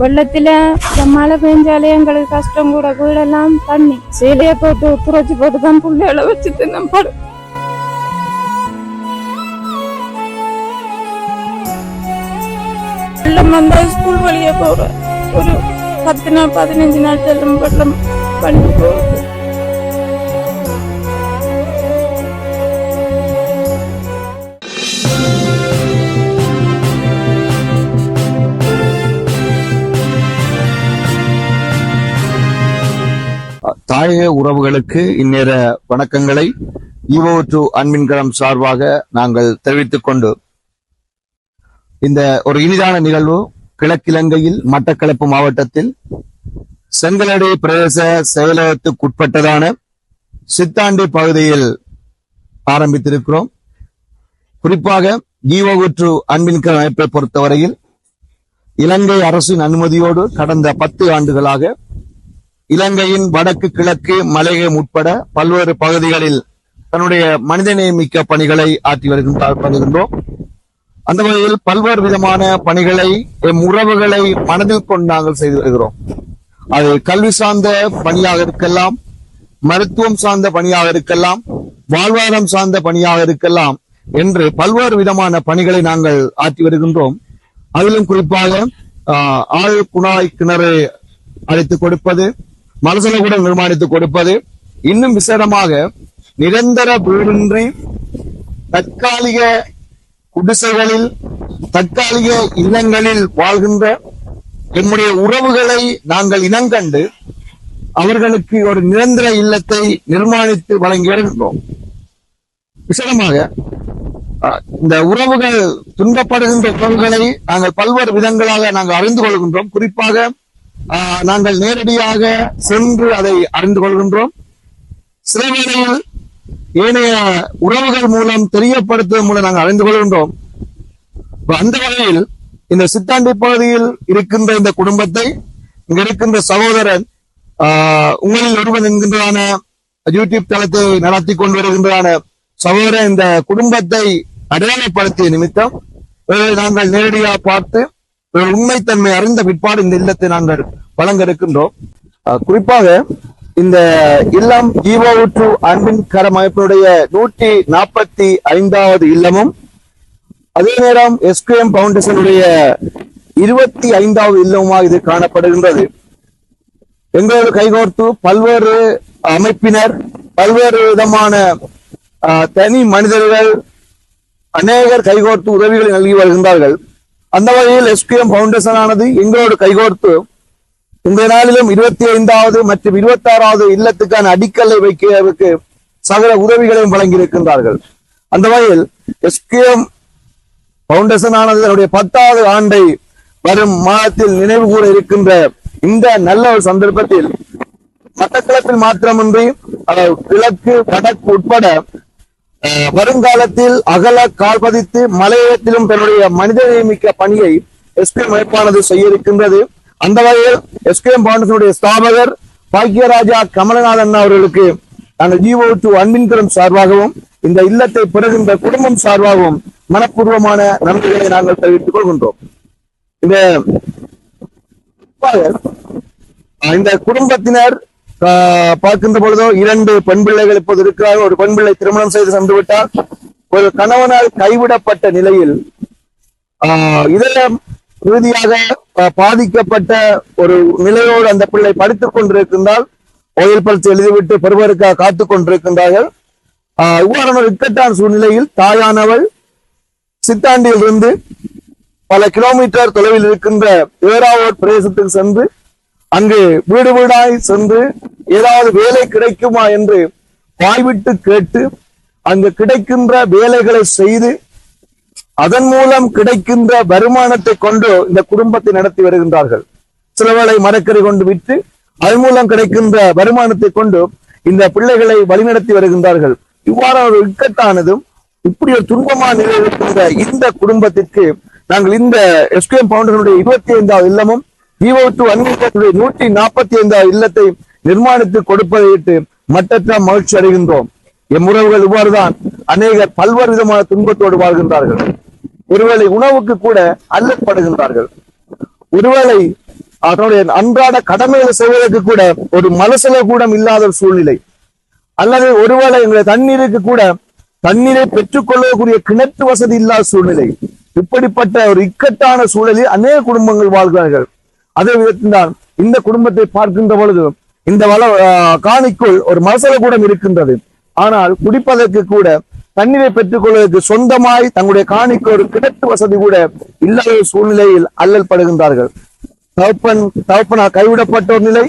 வெள்ளத்தில் இந்த மழை பெஞ்சாலே எங்களுக்கு கஷ்டம் கூட. வீடெல்லாம் தண்ணி. சேலையை போட்டு துறைச்சி போட்டு தான் புள்ளைகளை வச்சு நம்ம படு. வெள்ளம் வந்தால் ஸ்கூல் வழியே போகிற ஒரு பத்து நாள் பதினஞ்சு நாள் செல்லும் வெள்ளம். பண்ணி போகுது தாயக உறவுகளுக்கு இந்நேர வணக்கங்களை ஈவோ டு அன்பின்கரம் சார்பாக நாங்கள் தெரிவித்துக் கொண்டு இந்த ஒரு இனிதான நிகழ்வு கிழக்கிலங்கையில் மட்டக்களப்பு மாவட்டத்தில் செங்கலடை பிரதேச செயலகத்துக்குட்பட்டதான சித்தாண்டி பகுதியில் ஆரம்பித்திருக்கிறோம். குறிப்பாக ஈவோகுற்று டு அன்பின்கரம் அமைப்பை பொறுத்தவரையில் இலங்கை அரசின் அனுமதியோடு கடந்த பத்து ஆண்டுகளாக இலங்கையின் வடக்கு கிழக்கு மலையகம் உட்பட பல்வேறு பகுதிகளில் தன்னுடைய மனிதநேயமிக்க பணிகளை ஆற்றி வருகின்ற- வருகின்றோம். அந்த வகையில் பல்வேறு விதமான பணிகளை எம் உறவுகளை மனதில் கொண்டு நாங்கள் செய்து வருகிறோம். அது கல்வி சார்ந்த பணியாக இருக்கலாம் மருத்துவம் சார்ந்த பணியாக இருக்கலாம் வாழ்வாதாரம் சார்ந்த பணியாக இருக்கலாம் என்று பல்வேறு விதமான பணிகளை நாங்கள் ஆற்றி வருகின்றோம். அதிலும் குறிப்பாக ஆஹ், ஆழ் குணாய் கிணறு அழைத்து கொடுப்பது மலசலகுடம் நிர்மாணித்து கொடுப்பது இன்னும் விசேடமாக நிரந்தர வீடின்றி தற்காலிக குடிசைகளில் தற்காலிக இல்லங்களில் வாழ்கின்ற எம்முடைய உறவுகளை நாங்கள் இனங்கண்டு அவர்களுக்கு ஒரு நிரந்தர இல்லத்தை நிர்மாணித்து வழங்கி வருகின்றோம் விசேடமாக அஹ், இந்த உறவுகள் துன்பப்படுகின்ற உறவுகளை நாங்கள் பல்வேறு விதங்களாக நாங்கள் அறிந்து கொள்கின்றோம். குறிப்பாக நாங்கள் நேரடியாக சென்று அதை அறிந்து கொள்கின்றோம். சில வேளையில் ஏனைய உறவுகள் மூலம் தெரியப்படுத்துவதன் மூலம் நாங்கள் அறிந்து கொள்கின்றோம். அந்த வகையில் இந்த சித்தாண்டி பகுதியில் இருக்கின்ற இந்த குடும்பத்தை இங்க இருக்கின்ற சகோதரன் ஆஹ், உங்களில் ஒருவன் என்கின்றதான யூடியூப் தளத்தை நடத்தி கொண்டு வருகின்றதான சகோதரன் இந்த குடும்பத்தை அடையாளப்படுத்திய நிமித்தம் நாங்கள் நேரடியாக பார்த்து உண்மைத்தன்மை அறிந்த பிற்பாடு இந்த இல்லத்தை நாங்கள் வழங்க இருக்கின்றோம் குறிப்பாக இந்த இல்லம் ஈவோ அன்பின் கரம் அமைப்பினுடைய நூற்றி நாற்பத்தி ஐந்தாவது இல்லமும் அதே நேரம் எஸ்கேஎம் பவுண்டேஷனுடைய இருபத்தி ஐந்தாவது இல்லமுமாக இது காணப்படுகின்றது. எங்களோடு கைகோர்த்து பல்வேறு அமைப்பினர் பல்வேறு விதமான ஆஹ், தனி மனிதர்கள் அநேகர் கைகோர்த்து உதவிகளை நல்கி வருகின்றார்கள். அந்த வகையில் எஸ்கேஎம் பவுண்டேஷன் ஆனது எங்களோடு கைகோர்த்து இந்த நாளிலும் இருபத்தி ஐந்தாவது மற்றும் இருபத்தி ஆறாவது இல்லத்துக்கான அடிக்கல்லை வைக்கிறதுக்கு சகல உதவிகளையும் வழங்கி இருக்கின்றார்கள் அந்த வகையில் எஸ்கேஎம் பவுண்டேஷன் ஆனது தன்னுடைய பத்தாவது ஆண்டை வரும் மாதத்தில் நினைவு கூற இருக்கின்ற இந்த நல்ல ஒரு சந்தர்ப்பத்தில் மட்டக்களப்பில் மாத்திரமின்றி கிழக்கு வடக்கு உட்பட வருங்காலத்தில் அகல கால் பதித்து மலையகத்திலும் தன்னுடைய மனிதநேயமிக்க பணியை எஸ்பி அமைப்பானது செய்ய இருக்கின்றது. அந்த வகையில் எஸ்பிஎம் பவுண்டேஷனுடைய ஸ்தாபகர் பாக்கியராஜா கமலநாதன் அவர்களுக்கு நாங்கள் ஜீவோ டு அன்பின்கரம் சார்பாகவும் இந்த இல்லத்தை பெறுகின்ற குடும்பம் சார்பாகவும் மனப்பூர்வமான நன்றிகளை நாங்கள் தெரிவித்துக் கொள்கின்றோம். இந்த இந்த குடும்பத்தினர் அஹ், பார்க்கின்ற பொழுதோ இரண்டு பெண் பிள்ளைகள் இப்போது இருக்கிறார்கள். ஒரு பெண் பிள்ளை திருமணம் செய்து சென்று விட்டால் ஒரு கணவனால் கைவிடப்பட்ட நிலையில் ஆஹ் இதர ரீதியாக பாதிக்கப்பட்ட ஒரு நிலையோடு அந்த பிள்ளை படித்துக் கொண்டிருக்கின்றால் ஓயில் பரிசு எழுதிவிட்டு பெறுவதற்காக காத்துக் கொண்டிருக்கின்றார்கள். ஆஹ் இவ்வாறான இக்கட்டான சூழ்நிலையில் தாயானவள் சித்தாண்டியிலிருந்து பல கிலோமீட்டர் தொலைவில் இருக்கின்ற ஏராவூர் பிரதேசத்துக்கு சென்று அங்கு வீடு வீடாய் சென்று ஏதாவது வேலை கிடைக்குமா என்று வாய்விட்டு கேட்டு அங்கு கிடைக்கின்ற வேலைகளை செய்து அதன் மூலம் கிடைக்கின்ற வருமானத்தை கொண்டு இந்த குடும்பத்தை நடத்தி வருகின்றார்கள். சில வேளை மரக்கறி கொண்டு விற்று அதன் மூலம் கிடைக்கின்ற வருமானத்தை கொண்டு இந்த பிள்ளைகளை வழிநடத்தி வருகின்றார்கள். இவ்வாறு ஒரு இக்கட்டானதும் இப்படி ஒரு துன்பமான நிலையில் இருக்கின்ற இந்த குடும்பத்திற்கு நாங்கள் இந்த எஸ்கேஎம் பவுண்டனுடைய இருபத்தி ஐந்தாவது இல்லமும் ஜீவோ டு அன்பினுடைய நூற்றி நாற்பத்தி ஐந்தாவது இல்லத்தை நிர்மாணித்து கொடுப்பதையிட்டு மட்டற்ற மகிழ்ச்சி அடைகின்றோம். எம் உறவுகள் இவ்வாறுதான் அநேகர் பல்வேறு விதமான துன்பத்தோடு வாழ்கின்றார்கள். ஒருவேளை உணவுக்கு கூட அல்லப்படுகின்றார்கள். ஒருவேளை அதனுடைய அன்றாட கடமைகளை செய்வதற்கு கூட ஒரு மனசுல கூட இல்லாத சூழ்நிலை. அல்லது ஒருவேளை எங்களுடைய தண்ணீருக்கு கூட தண்ணீரை பெற்றுக்கொள்ளக்கூடிய கிணற்று வசதி இல்லாத சூழ்நிலை. இப்படிப்பட்ட ஒரு இக்கட்டான சூழலில் அநேக குடும்பங்கள் வாழ்கிறார்கள். அதே விதத்தில்தான் இந்த குடும்பத்தை பார்க்கின்ற பொழுது இந்த வள காணிக்குள் ஒரு மசல கூடம் இருக்கின்றது. ஆனால் குடிப்பதற்கு கூட தண்ணீரை பெற்றுக்கொள்வதற்கு சொந்தமாய் தங்களுடைய காணிக்கு ஒரு கிடத்து வசதி கூட இல்லாத சூழ்நிலையில் அல்லல் படுகின்றார்கள் தகப்பன் தகப்பனால் கைவிடப்பட்ட ஒரு நிலை.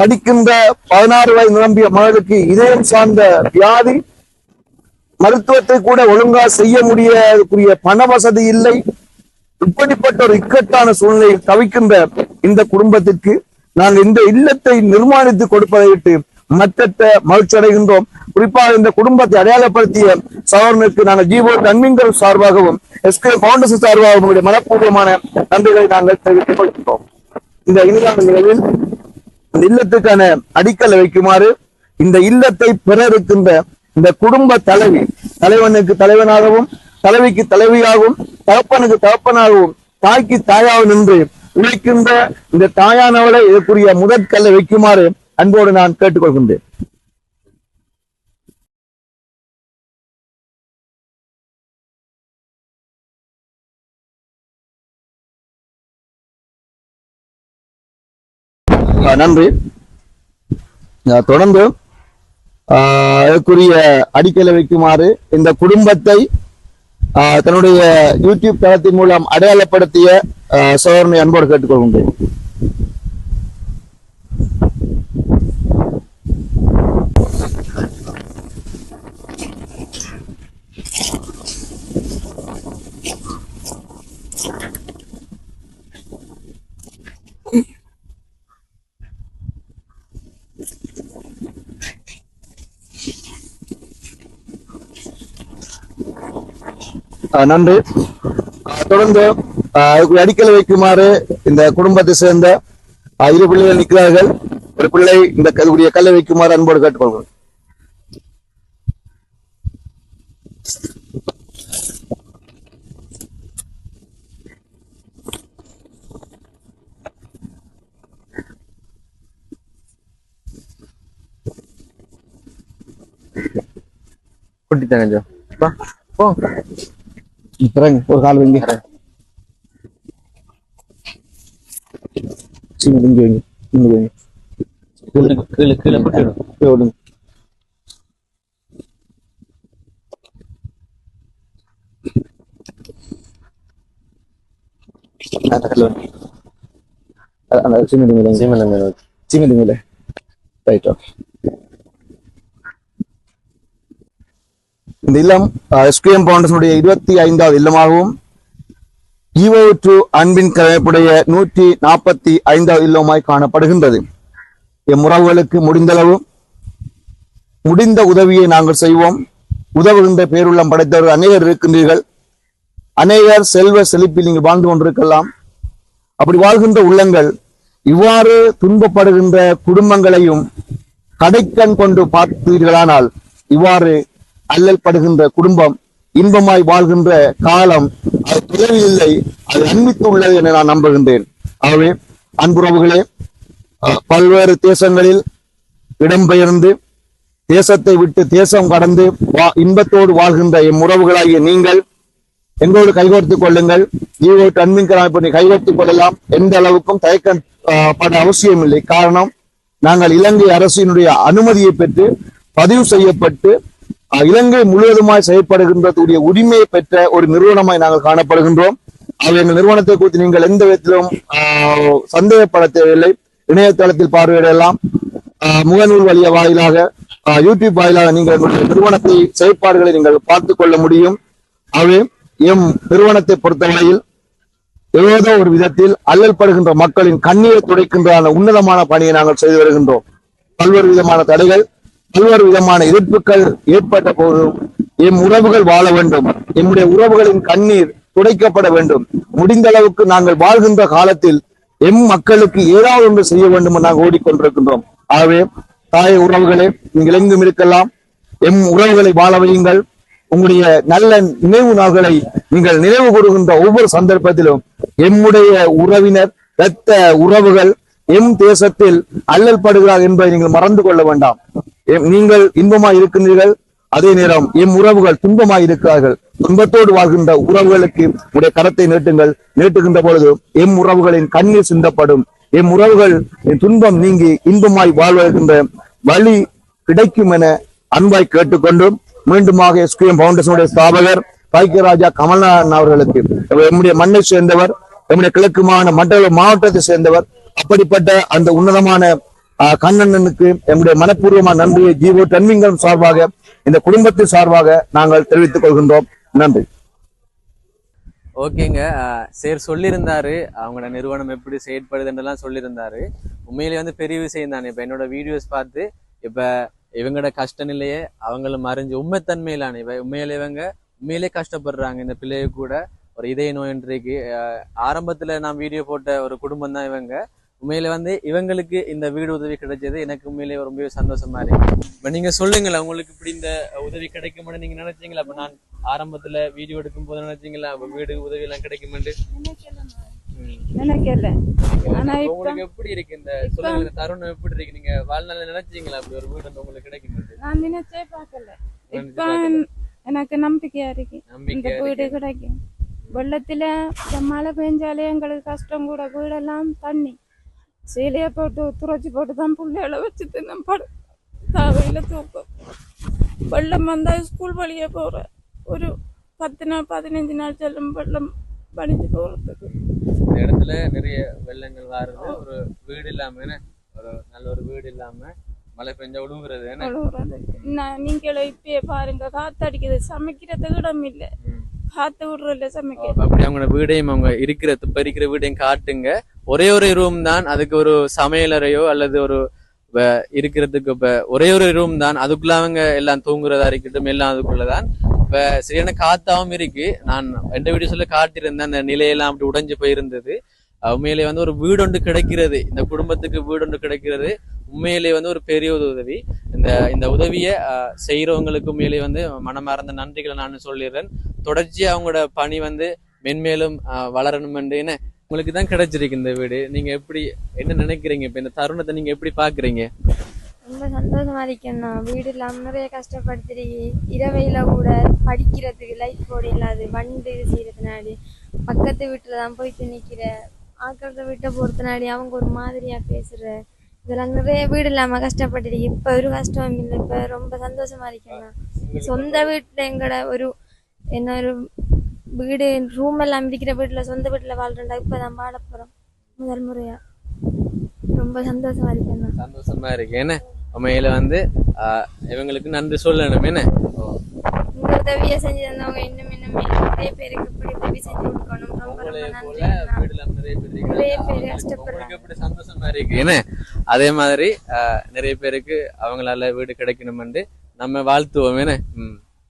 படிக்கின்ற பதினாறு வயது நிரம்பிய மகளுக்கு இதயம் சார்ந்த வியாதி. மருத்துவத்தை கூட ஒழுங்கா செய்ய முடியக்கூடிய பண வசதி இல்லை. இப்படிப்பட்ட ஒரு இக்கட்டான சூழ்நிலையில் தவிக்கின்ற இந்த குடும்பத்திற்கு நான் இந்த இல்லத்தை நிர்மாணித்து கொடுப்பதை விட்டு மற்றற்ற மகிழ்ச்சி அடைகின்றோம். குறிப்பாக இந்த குடும்பத்தை அடையாளப்படுத்திய சவரனுக்கு நாங்கள் ஜீவோ நன்மீன்கள் சார்பாகவும் எஸ்கே பவுண்டர்ஸ் சார்பாகவும் உங்களுடைய மனப்பூர்வமான நன்றிகளை நாங்கள் தெரிவித்துக் கொள்கின்றோம். இந்த இனிதான நிலையில் இந்த இல்லத்துக்கான அடிக்கலை வைக்குமாறு இந்த இல்லத்தை பெற இருக்கின்ற இந்த குடும்ப தலைவி தலைவனுக்கு தலைவனாகவும் தலைவிக்கு தலைவியாகவும் தகப்பனுக்கு தகப்பனாகவும் தாய்க்கு தாயாகவும் நின்று உழைக்கின்ற இந்த தாயானவளை இதற்குரிய முதற்கல்லை வைக்குமாறு அன்போடு நான் கேட்டுக்கொள்கின்றேன். ஆஹ் நன்றி. ஆஹ் தொடர்ந்து ஆஹ் இதற்குரிய அடிக்கலை வைக்குமாறு இந்த குடும்பத்தை ஆஹ் தன்னுடைய யூடியூப் தளத்தின் மூலம் அடையாளப்படுத்திய சோதனை அன்போடு கேட்டுக்கொள்கின்றேன். நன்றி. தொடர்ந்து ஆஹ் அடிக்கல் வைக்குமாறு இந்த குடும்பத்தை சேர்ந்த இரு பிள்ளைகள் நிற்கிறார்கள். ஒரு பிள்ளை இந்த கல்லுடைய கல்லை வைக்குமாறு அன்போடு கேட்டுக்கொள்கிறோம். கூட்டிட்டாங்க ஜோ போ. ஒரு கால் வைங்க இங்க இங்க வைங்க இங்க வைங்க கீழே கீழே கீழே கூட்டிடும் கீழே விடுங்க அந்த கல்லு வந்து. அ- அந்த சிமெண்ட் வைங்க. சீமெண்ணெய் மேல வச்சு. சிமெண்ட் வைங்க. ரைட் ஓகே இந்த இல்லம் எஸ்கேஎம் பவுண்டர்ஸுடைய இருபத்தி ஐந்தாவது இல்லமாகவும் ஈவோ டு அன்பின் கலைப்புடைய நூற்றி நாற்பத்தி ஐந்தாவது இல்லமாய் காணப்படுகின்றது. இம்முறவுகளுக்கு முடிந்தளவு முடிந்த உதவியை நாங்கள் செய்வோம். உதவுகின்ற பேருள்ளம் படைத்தவர்கள் அநேகர் இருக்கின்றீர்கள். அநேகர் செல்வ செழிப்பில் நீங்கள் வாழ்ந்து கொண்டிருக்கலாம். அப்படி வாழ்கின்ற உள்ளங்கள் இவ்வாறு துன்பப்படுகின்ற குடும்பங்களையும் கடைக்கண் கொண்டு பார்த்தீர்களானால் இவ்வாறு அல்லல் படுகின்ற குடும்பம் இன்பமாய் வாழ்கின்ற காலம் அது தொலைவில் இல்லை அது அன்பித்து உள்ளது என நான் நம்புகின்றேன். ஆகவே அன்புறவுகளே பல்வேறு தேசங்களில் இடம்பெயர்ந்து தேசத்தை விட்டு தேசம் கடந்து வா- இன்பத்தோடு வாழ்கின்ற இம்முறவுகளாகிய நீங்கள் எங்களோடு கைகோர்த்துக் கொள்ளுங்கள். ஈவோ அன்பின் கலாய்ப்பு கைகோர்த்துக் கொள்ளலாம். எந்த அளவுக்கும் தயக்கம் பட அவசியம் இல்லை காரணம் நாங்கள் இலங்கை அரசினுடைய அனுமதியை பெற்று பதிவு செய்யப்பட்டு இலங்கை முழுவதுமாய் செயல்படுகின்றதுடைய உரிமையை பெற்ற ஒரு நிறுவனமாய் நாங்கள் காணப்படுகின்றோம். அது எங்கள் நிறுவனத்தை குறித்து நீங்கள் எந்த விதத்திலும் ஆஹ், சந்தேகப்பட தேவையில்லை இணையதளத்தில் பார்வையிடலாம். ஆஹ், முகநூல் வழிய வாயிலாக ஆஹ், யூடியூப் வாயிலாக நீங்கள் எங்களுடைய நிறுவனத்தை செயற்பாடுகளை நீங்கள் பார்த்து கொள்ள முடியும். ஆகவே எம் நிறுவனத்தை பொறுத்தவரையில் ஏதோ ஒரு விதத்தில் அல்லல் படுகின்ற மக்களின் கண்ணீரை துடைக்கின்ற அந்த உன்னதமான பணியை நாங்கள் செய்து வருகின்றோம். பல்வேறு விதமான தடைகள். பல்வேறு விதமான எதிர்ப்புகள் ஏற்பட்ட போதும் எம் உறவுகள் வாழ வேண்டும். எம்முடைய உறவுகளின் கண்ணீர் துடைக்கப்பட வேண்டும். முடிந்த அளவுக்கு நாங்கள் வாழ்கின்ற காலத்தில் எம் மக்களுக்கு ஏதாவது ஒன்று செய்ய வேண்டும் என்று நாங்கள் ஓடிக்கொண்டிருக்கின்றோம். ஆகவே தாய உறவுகளே நீங்கள் எங்கும் இருக்கலாம். எம் உறவுகளை வாழ வையுங்கள். உங்களுடைய நல்ல நினைவு நாள்களை நீங்கள் நினைவு கூறுகின்ற ஒவ்வொரு சந்தர்ப்பத்திலும் எம்முடைய உறவினர் இரத்த உறவுகள் எம் தேசத்தில் அல்லல் படுகிறார் என்பதை நீங்கள் மறந்து கொள்ள வேண்டாம். நீங்கள் இன்பமாய் இருக்கின்றீர்கள். அதே நேரம் எம் உறவுகள் துன்பமாய் இருக்கிறார்கள். துன்பத்தோடு வாழ்கின்ற உறவுகளுக்கு உடைய கரத்தை நீட்டுங்கள். நீட்டுகின்ற பொழுது எம் உறவுகளின் கண்ணீர் சிந்தப்படும். எம் உறவுகள் துன்பம் நீங்கி இன்பமாய் வாழ்வதற்கின்ற வழி கிடைக்கும் என அன்பாய் கேட்டுக்கொண்டும் மீண்டுமாக எஸ்கிஎம் பவுண்டேஷனுடைய ஸ்தாபகர் பாக்கியராஜா கமல்நாதன் அவர்களுக்கு. நம்முடைய மண்ணை சேர்ந்தவர். நம்முடைய கிழக்கு மாகாண மண்டல மாவட்டத்தை சேர்ந்தவர். அப்படிப்பட்ட அந்த உன்னதமான ஆஹ், கண்ணண்ணனுக்கு நம்முடைய மனப்பூர்வமான நன்றியை ஜீவோ தன்மிங்கம் சார்பாக இந்த குடும்பத்தின் சார்பாக நாங்கள் தெரிவித்துக் கொள்கின்றோம். நன்றி. ஓகேங்க. அஹ் சேர் சொல்லியிருந்தாரு. அவங்களோட நிறுவனம் எப்படி செயற்படுதுன்றலாம் சொல்லியிருந்தாரு. உண்மையிலேயே வந்து பெரிய விஷயம் தானே. இப்ப என்னோட வீடியோஸ் பார்த்து இப்ப இவங்களோட கஷ்ட நிலையே அவங்களும் அறிஞ்சு உண்மைத்தன்மையிலான இவ உண்மையில இவங்க உண்மையிலே கஷ்டப்படுறாங்க. இந்த பிள்ளைய கூட ஒரு இதய நோயின்றைக்கு ஆரம்பத்தில் ஆரம்பத்துல நான் வீடியோ போட்ட ஒரு குடும்பம் தான் இவங்க. உண்மையில வந்து இவங்களுக்கு இந்த வீடு உதவி கிடைச்சது. எனக்கு உண்மையிலே ரொம்பவே சந்தோஷமா இருக்கு. இப்ப நீங்க சொல்லுங்களேன் உங்களுக்கு இப்படி இந்த உதவி கிடைக்கும்னு நீங்க நினைச்சீங்களா? அப்ப நான் ஆரம்பத்துல வீடியோ எடுக்கும் போது நினைச்சீங்களா வீடு உதவி எல்லாம். நினைக்கல ஆனா இப்ப உங்களுக்கு எப்படி இருக்கு இந்த சொல்லுங்க இந்த தருணம் எப்படி இருக்கு? நீங்க வாழ்நாள்ல நினைச்சீங்களா அப்படி ஒரு வீடு உங்களுக்கு கிடைக்குமெண்டு நான் நினைச்சே பார்க்கல. இப்ப எனக்கு நம்பிக்கையா இருக்கு. இந்த வீடு கிடைக்கும். வெள்ளத்துல மழை பெஞ்சாலே எங்களுக்கு கஷ்டம் கூட. வீடெல்லாம் தண்ணி. சீலையை போட்டு துறைச்சி போட்டு தான் பிள்ளைகளை வச்சு தின்னும் படு. தாவையில தூக்கம். வெள்ளம் வந்தா ஸ்கூல் வழியே போற. ஒரு பத்து நாள் பதினஞ்சு நாள் செல்லும் வெள்ளம் வலிஞ்சு போறதுக்கு. இந்த இடத்துல நிறைய வெள்ளங்கள் வருது. ஒரு வீடு இல்லாம என்ன? ஒரு நல்ல ஒரு வீடு இல்லாம மழை பெஞ்சா. நான் நீங்களே இப்பயே பாருங்க காத்தடிக்குது. சமைக்கிறதுக்கு இடம் இல்லை. பார்த்து விடுறல சமைக்க அப்படி அவங்க வீடையும் அவங்க இருக்கிற இப்ப இருக்கிற வீடையும் காட்டுங்க. ஒரே ஒரு ரூம் தான் அதுக்கு ஒரு சமையலறையோ அல்லது ஒரு இருக்கிறதுக்கு இப்ப ஒரே ஒரு ரூம் தான். அதுக்குள்ள அவங்க எல்லாம் தூங்குறதா இருக்கட்டும் எல்லாம் அதுக்குள்ளதான் இப்ப சரியான காத்தாவும் இருக்கு. நான் எந்த சொல்ல காட்டியிருந்தேன் அந்த நிலையெல்லாம் அப்படி உடைஞ்சு போயிருந்தது. உண்மையிலே வந்து ஒரு வீடு ஒன்று கிடைக்கிறது. இந்த குடும்பத்துக்கு வீடு ஒன்று கிடைக்கிறது. உண்மையிலே வந்து ஒரு பெரிய உதவி. இந்த இந்த உதவியை அஹ், மேலே வந்து மனமார்ந்த நன்றிகளை நான் சொல்லிடுறேன். தொடர்ச்சி அவங்களோட பணி வந்து மென்மேலும் அஹ், வளரணும் என்ன உங்களுக்கு தான் கிடைச்சிருக்கு இந்த வீடு. நீங்க எப்படி என்ன நினைக்கிறீங்க? இப்ப இந்த தருணத்தை நீங்க எப்படி பாக்குறீங்க ரொம்ப சந்தோஷமா இருக்கேண்ணா வீடு இல்லாம நிறைய கஷ்டப்படுத்துறீங்க இரவையில கூட படிக்கிறதுக்கு லைட் போர்டு இல்லாது வண்டு செய்யறதுனாடி பக்கத்து வீட்டுல தான் போயிட்டு நிக்கிற ஆக்கிறத வீட்டை பொறுத்தனாடி அவங்க ஒரு மாதிரியா பேசுற இதெல்லாம் நிறைய வீடு இல்லாம கஷ்டப்பட்டுருக்கு இப்ப ஒரு கஷ்டம் இல்லை. இப்ப ரொம்ப சந்தோஷமா இருக்கேண்ணா சொந்த வீட்டுல எங்கட ஒரு என்ன ஒரு வீடு ரூம் எல்லாம் இருக்கிற வீட்டுல சொந்த வீட்டுல வாழ்றேன்டா இப்பதான் வாழ போறோம். முதல் முறையா. ரொம்ப சந்தோஷமா இருக்கேண்ணா சந்தோஷமா இருக்கு என்ன? உண்மையில வந்து இவங்களுக்கு நன்றி சொல்லணும். என்ன? உதவியை செஞ்சு தந்தவங்க இன்னும் இன்னும் நிறைய பேருக்கு இப்படி உதவி செஞ்சு கொடுக்கணும். நிறைய பேர் கஷ்டப்படுறாங்க. இருக்கு? அதே மாதிரி நிறைய பேருக்கு அவங்களால வீடு கிடைக்கணும்னு நம்ம வாழ்த்துவோம்.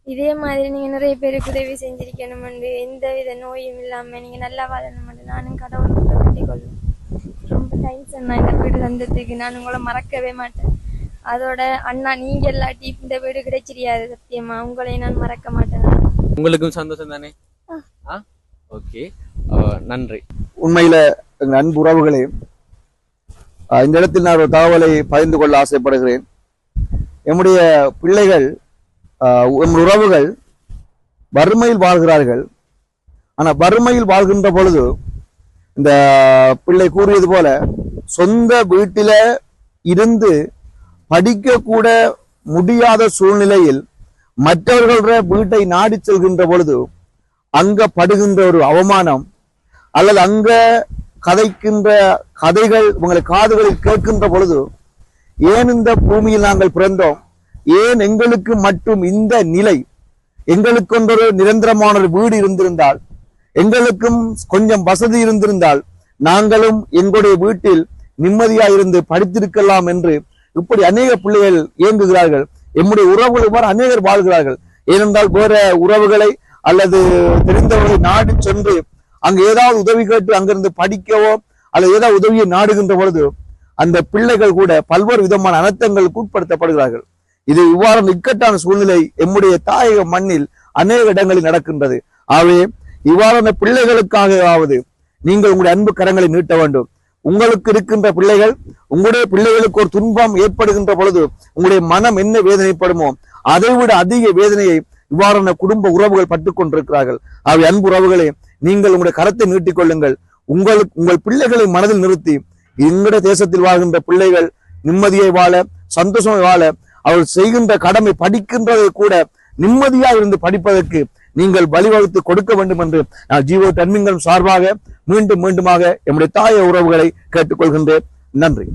இதே மாதிரி நீங்க நிறைய பேருக்கு உதவி செஞ்சிருக்கணும் எந்த வித நோயும் இல்லாம நீங்க நல்லா வாழணும் நானும் கடவுளுக்கு வேண்டிக் கொள்ளும். ரொம்ப தேங்க்ஸ் அண்ணா. இந்த வீடு தந்ததுக்கு நான் உங்களை மறக்கவே மாட்டேன். அதோட அண்ணா நீங்க இல்லாட்டி இந்த வீடு கிடைச்சிரியாது சத்தியமா. உங்களை நான் மறக்க மாட்டேன். உங்களுக்கும் சந்தோஷம் தானே? ஆ? ஓகே. நன்றி. உண்மையில எங்கள் அன்பு உறவுகளே இந்த இடத்தில் நான் ஒரு தகவலை பகிர்ந்து கொள்ள ஆசைப்படுகிறேன். எம்முடைய பிள்ளைகள் எம் உறவுகள் வறுமையில் வாழ்கிறார்கள். ஆனா வறுமையில் வாழ்கின்ற பொழுது இந்த பிள்ளை கூறியது போல சொந்த வீட்டில இருந்து படிக்கக்கூட முடியாத சூழ்நிலையில் மற்றவர்களுடைய வீட்டை நாடி செல்கின்ற பொழுது அங்க படுகின்ற ஒரு அவமானம் அல்லது அங்க கதைக்கின்ற கதைகள் உங்களை காதுகளில் கேட்கின்ற பொழுது ஏன் இந்த பூமியில் நாங்கள் பிறந்தோம்? ஏன் எங்களுக்கு மட்டும் இந்த நிலை? எங்களுக்கொன்றொரு நிரந்தரமான ஒரு வீடு இருந்திருந்தால் எங்களுக்கும் கொஞ்சம் வசதி இருந்திருந்தால் நாங்களும் எங்களுடைய வீட்டில் நிம்மதியா இருந்து படித்திருக்கலாம் என்று இப்படி அநேக பிள்ளைகள் இயங்குகிறார்கள். எம்முடைய உறவுகள் இவ்வாறு அநேகர் வாழ்கிறார்கள். ஏனென்றால் வேற உறவுகளை அல்லது தெரிந்தவர்களை நாடி சென்று அங்கு ஏதாவது உதவி கேட்டு அங்கிருந்து படிக்கவோ அல்லது ஏதாவது உதவியை நாடுகின்ற பொழுது அந்த பிள்ளைகள் கூட பல்வேறு விதமான அனர்த்தங்களுக்கு உட்படுத்தப்படுகிறார்கள். இது இவ்வாறு இக்கட்டான சூழ்நிலை எம்முடைய தாயக மண்ணில் அநேக இடங்களில் நடக்கின்றது. ஆகவே இவ்வாறான பிள்ளைகளுக்காகவாவது நீங்கள் உங்களுடைய அன்பு கரங்களை நீட்ட வேண்டும். உங்களுக்கு இருக்கின்ற பிள்ளைகள் உங்களுடைய பிள்ளைகளுக்கு ஒரு துன்பம் ஏற்படுகின்ற பொழுது உங்களுடைய மனம் என்ன வேதனைப்படுமோ அதை விட அதிக வேதனையை இவ்வாறான குடும்ப உறவுகள் பட்டு கொண்டிருக்கிறார்கள். அவை அன்பு உறவுகளே நீங்கள் உங்களுடைய கரத்தை நீட்டிக்கொள்ளுங்கள் உங்களுக்கு உங்கள் பிள்ளைகளை மனதில் நிறுத்தி எங்களுடைய தேசத்தில் வாழ்கின்ற பிள்ளைகள் நிம்மதியை வாழ சந்தோஷமாக வாழ அவர்கள் செய்கின்ற கடமை படிக்கின்றதை கூட நிம்மதியாக இருந்து படிப்பதற்கு நீங்கள் வழிவகுத்து கொடுக்க வேண்டும் என்று நான் ஜீவோ தன்மிங்களும் சார்பாக மீண்டும் மீண்டுமாக எம்முடைய தாய உறவுகளை கேட்டுக்கொள்கின்றேன். நன்றி.